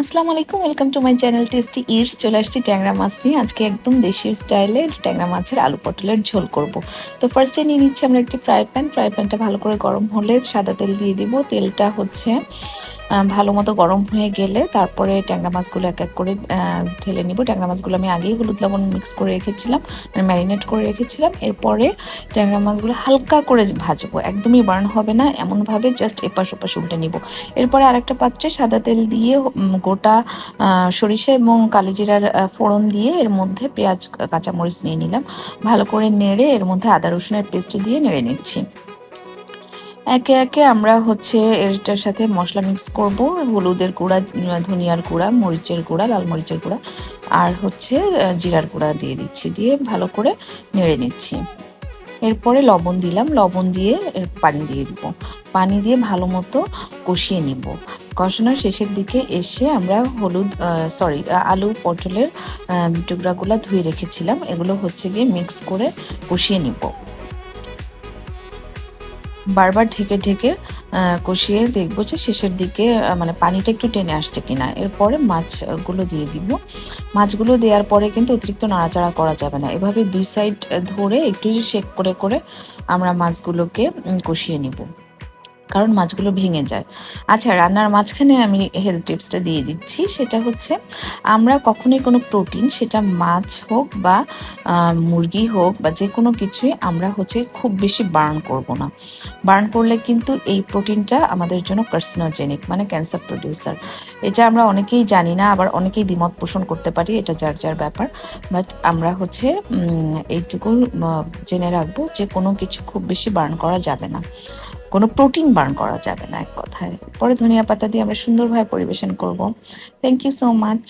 আসসালামু আলাইকুম, welcome to my channel tasty eats. চলে আসছি ট্যাংরা মাছ নিয়ে। আজকে একদম দেশীয় স্টাইলে ট্যাংরা মাছের আলু পটলের ঝোল করব। তো ফার্স্টে নিয়ে নিচ্ছি আমরা একটি ফ্রাই প্যান ফ্রাই প্যানটা ভালো করে গরম হলে সাদা তেল দিয়ে দিব। তেলটা হচ্ছে ভালো মতো গরম হয়ে গেলে তারপরে ট্যাংরা মাছগুলো এক এক করে ঢেলে নিব। ট্যাংরা মাছগুলো আমি আগেই হলুদ লবণ মিক্স করে রেখেছিলাম মানে ম্যারিনেট করে রেখেছিলাম। এরপরে ট্যাংরা মাছগুলো হালকা করে ভাজবো, একদমই বার্ন হবে না, এমনভাবে জাস্ট এপাশ ওপাশ উল্টে নিব। এরপরে আরেকটা পাত্রে সাদা তেল দিয়ে গোটা সরিষা এবং কালিজিরার ফোড়ন দিয়ে এর মধ্যে পেঁয়াজ, কাঁচামরিচ নিয়ে নিলাম। ভালো করে নেড়ে এর মধ্যে আদা রসুনের পেস্ট দিয়ে নেড়ে নিচ্ছি। একে একে আমরা হচ্ছে এটার সাথে মশলা মিক্স করব, হলুদের গুঁড়া, ধনিয়ার গুঁড়া, মরিচের গুঁড়া, লাল মরিচের গুঁড়া, আর হচ্ছে জিরার গুঁড়া দিয়ে দিচ্ছি, দিয়ে ভালো করে নেড়ে নিচ্ছি। এরপরে লবণ দিলাম, লবণ দিয়ে এর পানি দিয়ে দিব। পানি দিয়ে ভালো মতো কষিয়ে নিব। কষানোর শেষের দিকে এসে আমরা হলুদ সরি আলু, পটলের টুকরাগুলো ধুয়ে রেখেছিলাম। এগুলো হচ্ছে গিয়ে মিক্স করে কষিয়ে নিব। বারবার ঢেকে ঢেকে কষিয়ে দেখব যে শেষের দিকে মানে পানিটা একটু টেনে আসছে কিনা। এরপরে মাছগুলো দিয়ে দিব। মাছগুলো দেওয়ার পরে কিন্তু অতিরিক্ত নাড়াচাড়া করা যাবে না। এভাবে দুই সাইড ধরে একটু শেক করে করে আমরা মাছগুলোকে কষিয়ে নিব। কারণ মাছগুলো ভেঙে যায়। আচ্ছা রান্নার মাঝখানে আমি হেলথ টিপসটা দিয়ে দিচ্ছি। সেটা হচ্ছে, আমরা কখনোই কোনো প্রোটিন সেটা মাছ হোক বা মুরগি হোক বা যে কোনো কিছুই আমরা হচ্ছে খুব বেশি বার্ন করব না। বার্ন করলে কিন্তু এই প্রোটিনটা আমাদের জন্য কার্সিনোজেনিক মানে ক্যান্সার প্রডিউসার এটা আমরা অনেকেই জানি না, আবার অনেকেই দ্বিমত পোষণ করতে পারি, এটা যার যার ব্যাপার। বাট আমরা হচ্ছে এইটুকু জেনে রাখব যে কোনো কিছু খুব বেশি বার্ন করা যাবে না। কোনো প্রোটিন বার্ন করা যাবে না এক কথায়। পরে ধনিয়া পাতা দিয়ে আমরা সুন্দরভাবে পরিবেশন করব। Thank you so much